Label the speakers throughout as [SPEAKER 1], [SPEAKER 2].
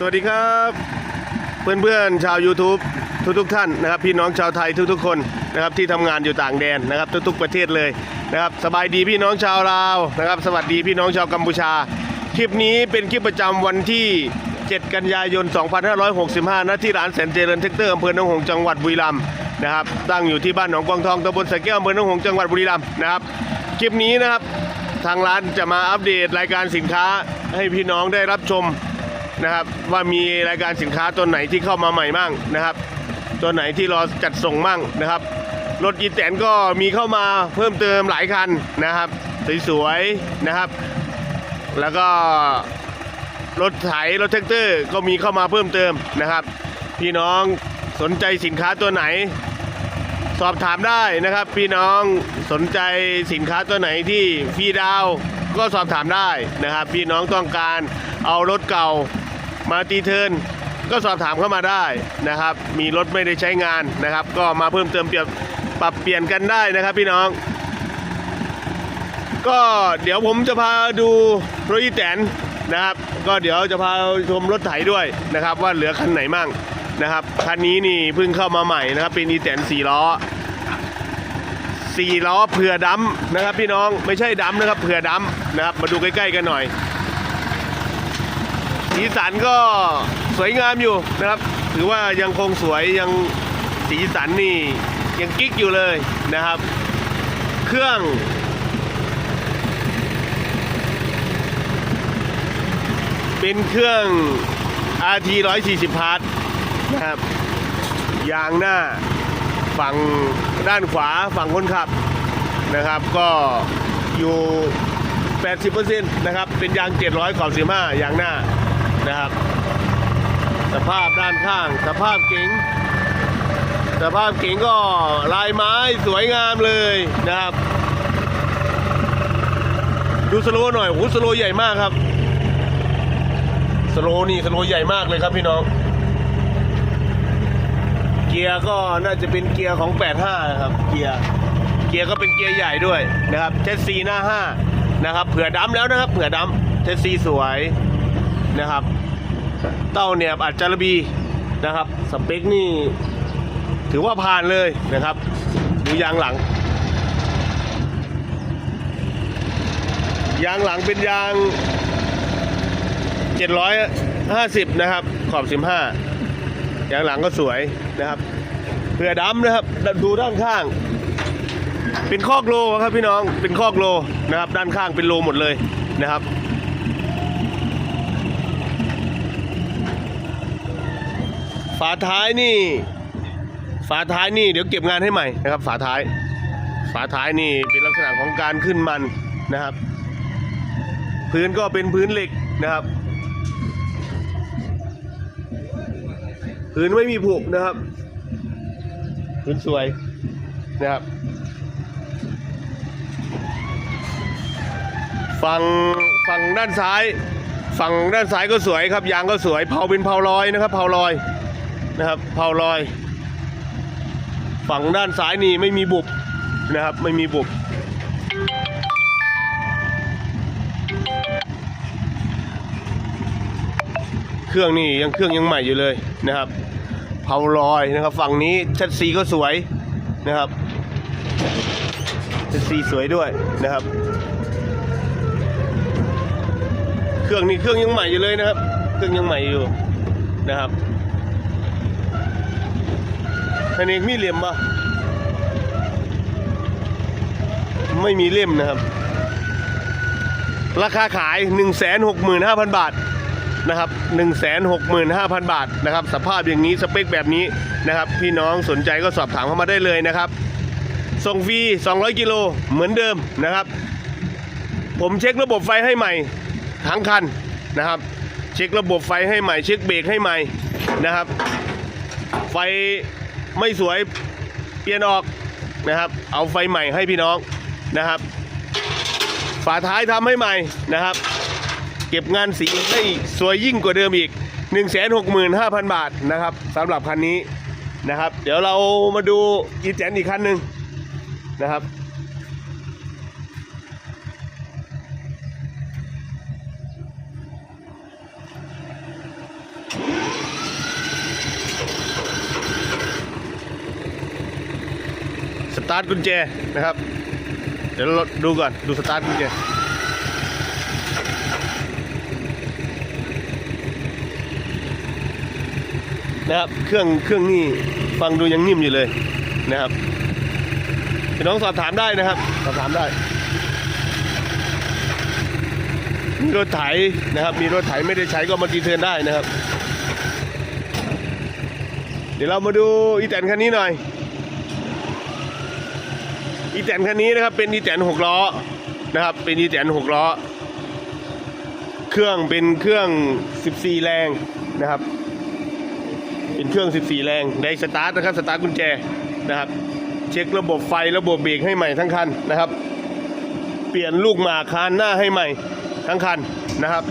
[SPEAKER 1] สวัสดีครับ เพื่อนๆชาว YouTube ทุกๆท่านนะครับ พี่น้องชาวไทยทุกๆ คนนะครับที่ทำงานอยู่ต่างแดนนะครับ ทุกๆประเทศเลยนะครับสบายดีพี่น้องชาวลาวนะครับ สวัสดีพี่น้องชาวกัมพูชา คลิปนี้เป็นคลิปประจำวันที่ 7 กันยายน 2565 ณที่ร้านแสนเจริญเทคเตอร์อำเภอหนองหงส์จังหวัดบุรีรัมย์นะครับตั้งอยู่ที่บ้านหนองกวางทองตำบลสะแก้วอำเภอหนองหงส์จังหวัดบุรีรัมย์นะครับคลิปนี้นะครับทางร้านจะมาอัปเดตรายการสินค้าให้พี่น้องได้รับชม นะครับ ว่ามีรายการสินค้าตัวไหนที่เข้ามาใหม่มั่งนะครับ ตัวไหนที่รอจัดส่งมั่งนะครับ รถอีแตนก็มีเข้ามาเพิ่มเติมหลายคันนะครับสวยๆนะครับ แล้วก็รถไถรถแท็กเตอร์ก็มีเข้ามาเพิ่มเติมนะครับ พี่น้องสนใจสินค้าตัวไหน สอบถามได้นะครับ พี่น้องสนใจสินค้าตัวไหนที่ฟีดาวก็สอบถามได้นะครับ พี่น้องต้องการเอารถเก่า มาตีเทินก็สอบถามเข้ามาได้นะครับ มีรถไม่ได้ใช้งานนะครับ ก็มาเพิ่มเติมเปลี่ยนปรับเปลี่ยนกันได้นะครับพี่น้อง ก็เดี๋ยวผมจะพาดูรถอีแตนนะครับ ก็เดี๋ยวจะพาชมรถไถด้วยนะครับ ว่าเหลือคันไหนมั่งนะครับคันนี้นี่เพิ่งเข้ามาใหม่นะครับ เป็นอีแตนสี่ล้อสี่ล้อเผื่อดำนะครับ พี่น้องไม่ใช่ดำนะครับเผื่อดำนะครับ มาดูใกล้ๆกันหน่อย สีสันก็สวยงามอยู่นะครับ ถือว่ายังคงสวยยังสีสันนี่ยังกิ๊กอยู่เลยนะครับ เครื่อง เป็นเครื่อง RT 140พาร์ทนะครับ ยางหน้าฝั่งด้านขวาฝั่งคนขับนะครับ ก็อยู่ 80%นะครับ เป็นยาง 700ขอบ15ยางหน้า นะครับ สภาพด้านข้าง สภาพเก๋งสภาพเก๋งก็ลายไม้สวยงามเลยนะครับ ดูสโลว์หน่อยโอ้สโลใหญ่มากครับ สโลนี่สโลใหญ่มากเลยครับพี่น้อง เกียร์ก็น่าจะเป็นเกียร์ของ 85 ครับ เกียร์เกียร์ก็เป็นเกียร์ใหญ่ด้วยนะครับเชสซีหน้า 5 นะครับ เผื่อดำแล้วนะครับ เผื่อดำเชสซีสวยนะครับ เต้าเนี่ยอัดจารบีนะครับสเปคนี่ถือว่าผ่านเลยนะครับ ดูยางหลัง ยางหลังเป็นยาง 750 นะครับ ขอบ 15 ยางหลังก็สวยนะครับเผื่อดำนะครับ ดูด้านข้าง เป็นคอกโลครับพี่น้องเป็นคอกโลนะครับ ด้านข้างเป็นโลหมดเลยนะครับ ฝาท้ายนี่ ฝาท้ายนี่เดี๋ยวเก็บงานให้ใหม่นะครับ ฝาท้าย ฝาท้ายนี่เป็นลักษณะของการขึ้นมันนะครับ พื้นก็เป็นพื้นเหล็กนะครับ พื้นไม่มีผุนะครับ พื้นสวยนะครับฝั่งฝั่งด้านซ้าย ฝั่งด้านซ้ายก็สวยครับ ยางก็สวยเผาเป็นเผาลอยนะครับเผาลอย นะครับเผาลอย ฝั่งด้านซ้ายนี่ไม่มีบุบนะครับ ไม่มีบุบเครื่องนี่ยังเครื่องยังใหม่อยู่เลยนะครับเผาลอยนะครับ ฝั่งนี้ชัดซีก็สวยนะครับชัดซีสวยด้วยนะครับ เครื่องนี่เครื่องยังใหม่อยู่เลยนะครับ เครื่องยังใหม่อยู่นะครับ อันนี้มีเหลี่ยมปะไม่มีเล่มนะครับ ราคาขาย 165,000 บาทนะครับ 165,000 บาทนะครับ สภาพอย่างนี้สเปคแบบนี้นะครับ พี่น้องสนใจก็สอบถามเข้ามาได้เลยนะครับ ส่งฟรี 200 กิโลเหมือนเดิมนะครับ ผมเช็คระบบไฟให้ใหม่ทั้งคันนะครับ เช็คระบบไฟให้ใหม่ เช็คเบรกให้ใหม่นะครับ ไฟ ไม่สวยเปลี่ยนออกนะครับ เอาไฟใหม่ให้พี่น้องนะครับ ฝาท้ายทำให้ใหม่นะครับ เก็บงานสีให้สวยยิ่งกว่าเดิมอีก 165,000 บาทนะครับสำหรับคันนี้นะครับ เดี๋ยวเรามาดูอีแจนอีกคันหนึ่งนะครับ ตาร์ทกุญแจนะครับ เดี๋ยวเราดูก่อน ดูสตาร์ทกุญแจนะครับเครื่องเครื่องนี่ฟังดูยังนิ่มอยู่เลยนะครับพี่น้องสอบถามได้นะครับ สอบถามได้ มีรถไถนะครับ มีรถไถไม่ได้ใช้ก็มาตีเทิร์นได้นะครับ เดี๋ยวเรามาดูอีแตนคันนี้หน่อย อีแตนคันนี้นะครับ เป็นอีแตนหกล้อนะครับ เป็นอีแตนหกล้อ เครื่องเป็นเครื่อง 14 แรงนะครับ เป็นเครื่อง 14 แรงได้สตาร์ทนะครับสตาร์ทกุญแจนะครับ เช็คระบบไฟระบบเบรกให้ใหม่ทั้งคันนะครับ เปลี่ยนลูกหมากคานหน้าให้ใหม่ทั้งคันนะครับ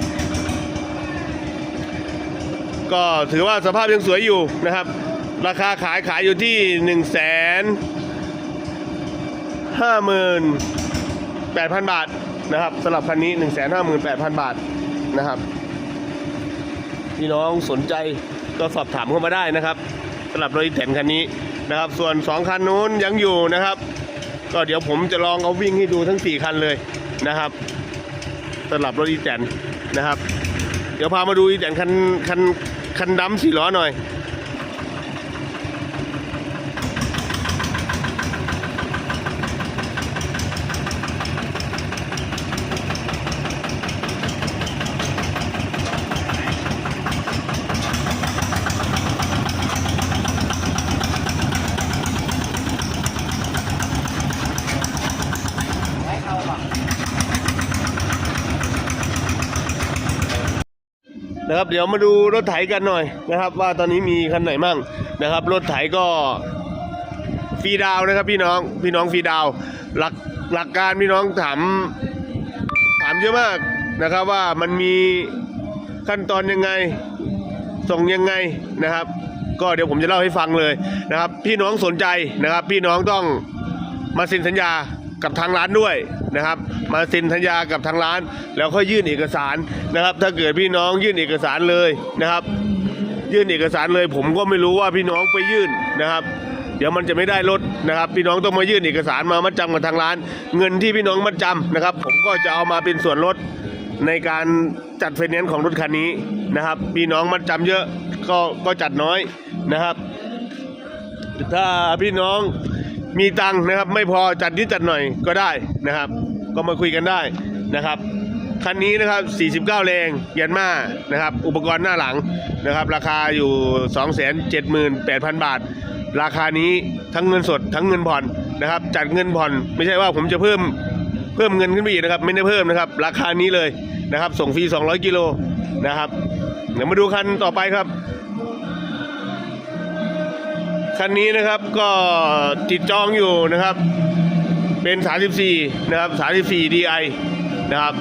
[SPEAKER 1] ก็ถือว่าสภาพยังสวยอยู่นะครับ ราคาขายขายอยู่ที่1นึ่งแส ห้าหมื่นแปดพันบาทนะครับสำหรับคันนี้1นึ่งแสนห้าหมื่นแปดพันบาทนะครับพี่น้องสนใจก็สอบถามเข้ามาได้นะครับสำหรับรถอีแตนคันนี้นะครับ ส่วน 2 คันนู้นยังอยู่นะครับ ก็เดี๋ยวผมจะลองเอาวิ่งให้ดูทั้ง 4 คันเลยนะครับสำหรับรถอีแตนนะครับ เดี๋ยวพามาดูอีแตนคันคันคันดำสี่ล้อหน่อย นะครับ เดี๋ยวมาดูรถไถกันหน่อยนะครับ ว่าตอนนี้มีคันไหนมั่งนะครับ รถไถก็ฟรีดาวนะครับ พี่น้องพี่น้องฟรีดาว หลักหลักการพี่น้องถามถามเยอะมากนะครับว่ามันมีขั้นตอนยังไงส่งยังไงนะครับ ก็เดี๋ยวผมจะเล่าให้ฟังเลยนะครับ พี่น้องสนใจนะครับ พี่น้องต้องมาเซ็นสัญญา กับทางร้านด้วยนะครับ มาเซ็นสัญญากับทางร้าน แล้วค่อยยื่นเอกสารนะครับ ถ้าเกิดพี่น้องยื่นเอกสารเลยนะครับ ยื่นเอกสารเลย ผมก็ไม่รู้ว่าพี่น้องไปยื่นนะครับ เดี๋ยวมันจะไม่ได้รถนะครับ พี่น้องต้องมายื่นเอกสารมามัดจำกับทางร้าน เงินที่พี่น้องมัดจำนะครับ ผมก็จะเอามาเป็นส่วนลดในการจัดไฟแนนซ์ของรถคันนี้นะครับ พี่น้องมัดจำเยอะก็ก็จัดน้อยนะครับ ถ้าพี่น้อง มีตังค์นะครับ ไม่พอจัดนิดจัดหน่อยก็ได้นะครับ ก็มาคุยกันได้นะครับคันนี้นะครับ 49 แรงยันมานะครับ อุปกรณ์หน้าหลังนะครับ ราคาอยู่ 278,000 บาท ราคานี้ทั้งเงินสดทั้งเงินผ่อนนะครับ จัดเงินผ่อน ไม่ใช่ว่าผมจะเพิ่มเพิ่มเงินขึ้นไปอีกนะครับ ไม่ได้เพิ่มนะครับ ราคานี้เลยนะครับ ส่งฟรี 200 กิโลนะครับ เดี๋ยวมาดูคันต่อไปครับ คันนี้นะครับก็ติดจองอยู่นะครับ เป็น 34 นะครับ 34 DI นะครับ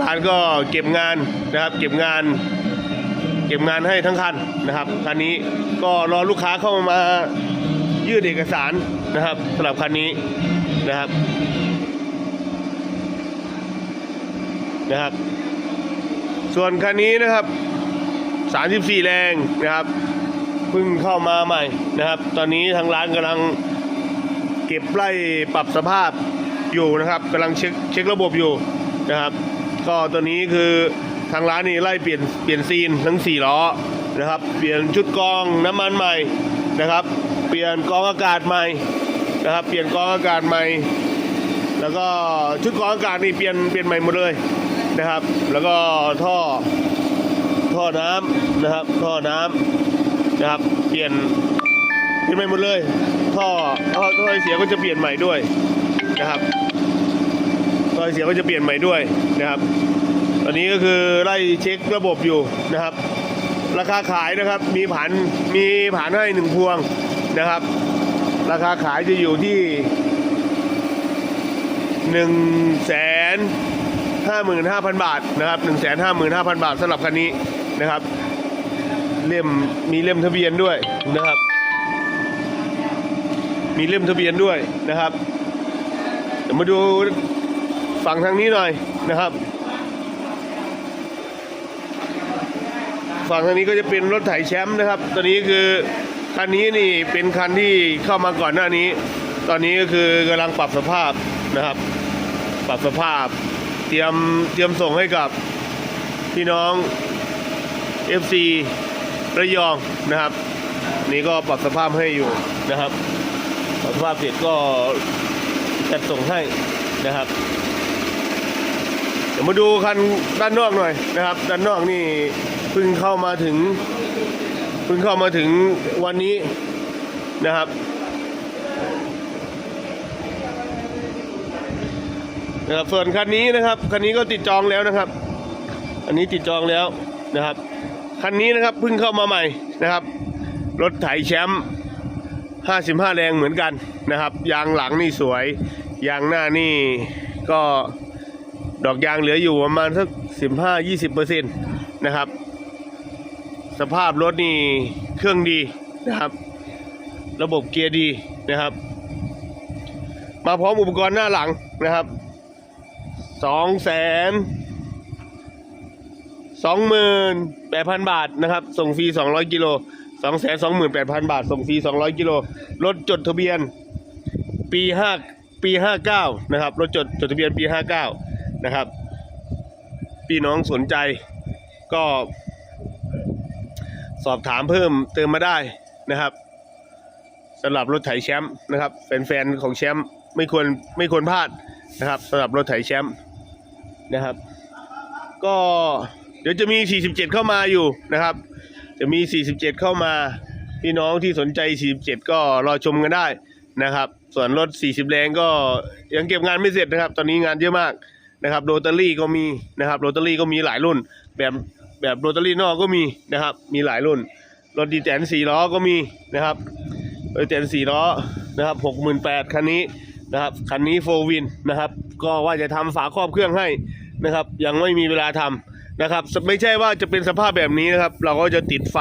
[SPEAKER 1] ร้านก็เก็บงานนะครับ เก็บงาน เก็บงานให้ทั้งคันนะครับคันนี้ก็รอลูกค้าเข้ามายื่นเอกสารนะครับสำหรับคันนี้นะครับนะครับ ส่วนคันนี้นะครับ 34 แรงนะครับ พิ่งเข้ามาใหม่นะครับ ตอนนี้ทางร้านกำลังเก็บไล่ปรับสภาพอยู่นะครับกำลังเช็คเช็คระบบอยู่นะครับ ก็ตัวนี้คือทางร้านนี่ไล่เปลี่ยนเปลี่ยนซีนทั้ง 4 ล้อนะครับ เปลี่ยนชุดกรองน้ำมันใหม่นะครับ เปลี่ยนกรองอากาศใหม่นะครับ เปลี่ยนกรองอากาศใหม่ แล้วก็ชุดกรองอากาศนี่เปลี่ยนเปลี่ยนใหม่หมดเลยนะครับ แล้วก็ท่อท่อน้ำนะครับ ท่อน้ำ นะครับ เปลี่ยนเปลี่ยนใหม่หมดเลย ท่อท่อท่อไอเสียก็จะเปลี่ยนใหม่ด้วยนะครับท่อไอเสียก็จะเปลี่ยนใหม่ด้วยนะครับ ตอนนี้ก็คือไล่เช็คระบบอยู่นะครับ ราคาขายนะครับ มีผันมีผันให้หนึ่งพวงนะครับ ราคาขายจะอยู่ที่หนึ่งแสนห้าหมื่นห้าพันบาทนะครับหนึ่งแสนห้าหมื่นห้าพันบาทสำหรับคันนี้นะครับ เล่มมีเล่มทะเบียนด้วยนะครับ มีเล่มทะเบียนด้วยนะครับเดี๋ยวมาดูฝั่งทางนี้หน่อยนะครับ ฝั่งทางนี้ก็จะเป็นรถไถแชมป์นะครับตัวนี้คือคันนี้นี่เป็นคันที่เข้ามาก่อนหน้านี้ ตอนนี้ก็คือกำลังปรับสภาพนะครับ ปรับสภาพ เตรียมเตรียมส่งให้กับพี่น้อง FC ระยองนะครับ นี่ก็ปรับสภาพให้อยู่นะครับปรับสภาพเสร็จก็จัดส่งให้นะครับเดี๋ยวมาดูคันด้านนอกหน่อยนะครับ ด้านนอกนี่เพิ่งเข้ามาถึงเพิ่งเข้ามาถึงวันนี้นะครับนะครับส่วนคันนี้นะครับคันนี้ก็ติดจองแล้วนะครับ อันนี้ติดจองแล้วนะครับ คันนี้นะครับเพิ่งเข้ามาใหม่นะครับ รถไถแชมป์55 แรงเหมือนกันนะครับ ยางหลังนี่สวย ยางหน้านี่ก็ดอกยางเหลืออยู่ประมาณสัก 15-20เปอร์เซ็นต์นะครับ สภาพรถนี่เครื่องดีนะครับ ระบบเกียร์ดีนะครับ มาพร้อมอุปกรณ์หน้าหลังนะครับสองแสน สองหมื่นแปดพันบาทนะครับ ส่งฟรีสองร้อยกิโลสองแสนสองหมื่นแปดพันบาท ส่งฟรีสองร้อยกิโลรถจดทะเบียน ปีห้าปีห้าเก้านะครับรถจดจดทะเบียนปีห้าเก้านะครับพี่น้องสนใจก็ สอบถามเพิ่มเติมมาได้นะครับสำหรับรถไถแชมป์นะครับแฟนๆของแชมป์ไม่ควรไม่ควรพลาดนะครับสำหรับรถไถแชมป์นะครับ ก็ ดี๋ยวจะมี 47 เข้ามาอยู่นะครับ จะมี 47 เข้ามา พี่น้องที่สนใจ 47 ก็รอชมกันได้นะครับ ส่วนรถ 40 แรงก็ยังเก็บงานไม่เสร็จนะครับ ตอนนี้งานเยอะมากนะครับโรตารี่ก็มีนะครับโรตารี่ก็มีหลายรุ่น แบบแบบโรตารี่นอกก็มีนะครับ มีหลายรุ่น รถดีแตนสี่ล้อก็มีนะครับรถดีแตนสี่ล้อนะครับหกหมื่นแปดคันนี้นะครับคันนี้โฟวินนะครับ ก็ว่าจะทำฝาครอบเครื่องให้นะครับ ยังไม่มีเวลาทำ นะครับ ไม่ใช่ว่าจะเป็นสภาพแบบนี้นะครับ เราก็จะติดไฟ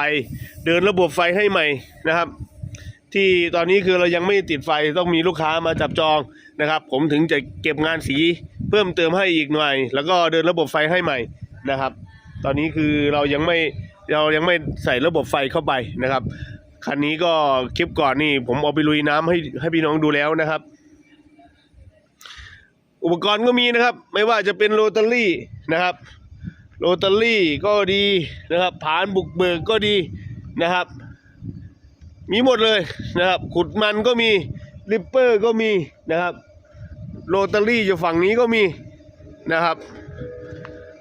[SPEAKER 1] เดินระบบไฟให้ใหม่นะครับ ที่ตอนนี้คือเรายังไม่ติดไฟต้องมีลูกค้ามาจับจองนะครับ ผมถึงจะเก็บงานสีเพิ่มเติมให้อีกหน่อย แล้วก็เดินระบบไฟให้ใหม่นะครับ ตอนนี้คือเรายังไม่เรายังไม่ใส่ระบบไฟเข้าไปนะครับคันนี้ก็คลิปก่อนนี่ผมเอาไปลุยน้ำให้ให้พี่น้องดูแล้วนะครับ อุปกรณ์ก็มีนะครับ ไม่ว่าจะเป็นโรตารี่นะครับ โรตารี่ก็ดีนะครับผานบุกเบิกก็ดีนะครับ มีหมดเลยนะครับ ขุดมันก็มีริปเปอร์ก็มีนะครับโรตารี่อยู่ฝั่งนี้ก็มีนะครับ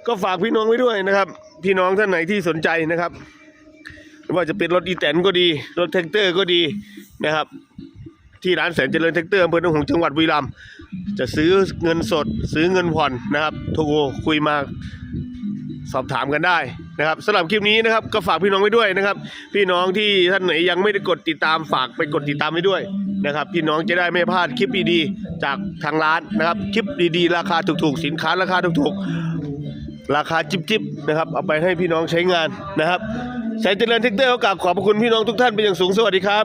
[SPEAKER 1] ก็ฝากพี่น้องไว้ด้วยนะครับ พี่น้องท่านไหนที่สนใจนะครับไม่ว่าจะเป็นรถอีแตนก็ดี รถแท็กเตอร์ก็ดีนะครับ ที่ร้านแสนเจริญแท็กเตอร์อำเภอหนองหงจังหวัดบุรีรัมย์จะซื้อเงินสด ซื้อเงินผ่อนนะครับโทรคุยมา สอบถามกันได้นะครับสำหรับคลิปนี้นะครับก็ฝากพี่น้องไว้ด้วยนะครับ พี่น้องที่ท่านไหนยังไม่ได้กดติดตามฝากไปกดติดตามไว้ด้วยนะครับพี่น้องจะได้ไม่พลาดคลิปดีๆจากทางร้านนะครับคลิปดีๆ ราคาถูกๆ สินค้าราคาถูกๆ ราคาจิบๆนะครับเอาไปให้พี่น้องใช้งานนะครับใช้เจริญเทคเตอร์ขอกราบขอบพระคุณพี่น้องทุกท่านเป็นอย่างสูงสวัสดีครับ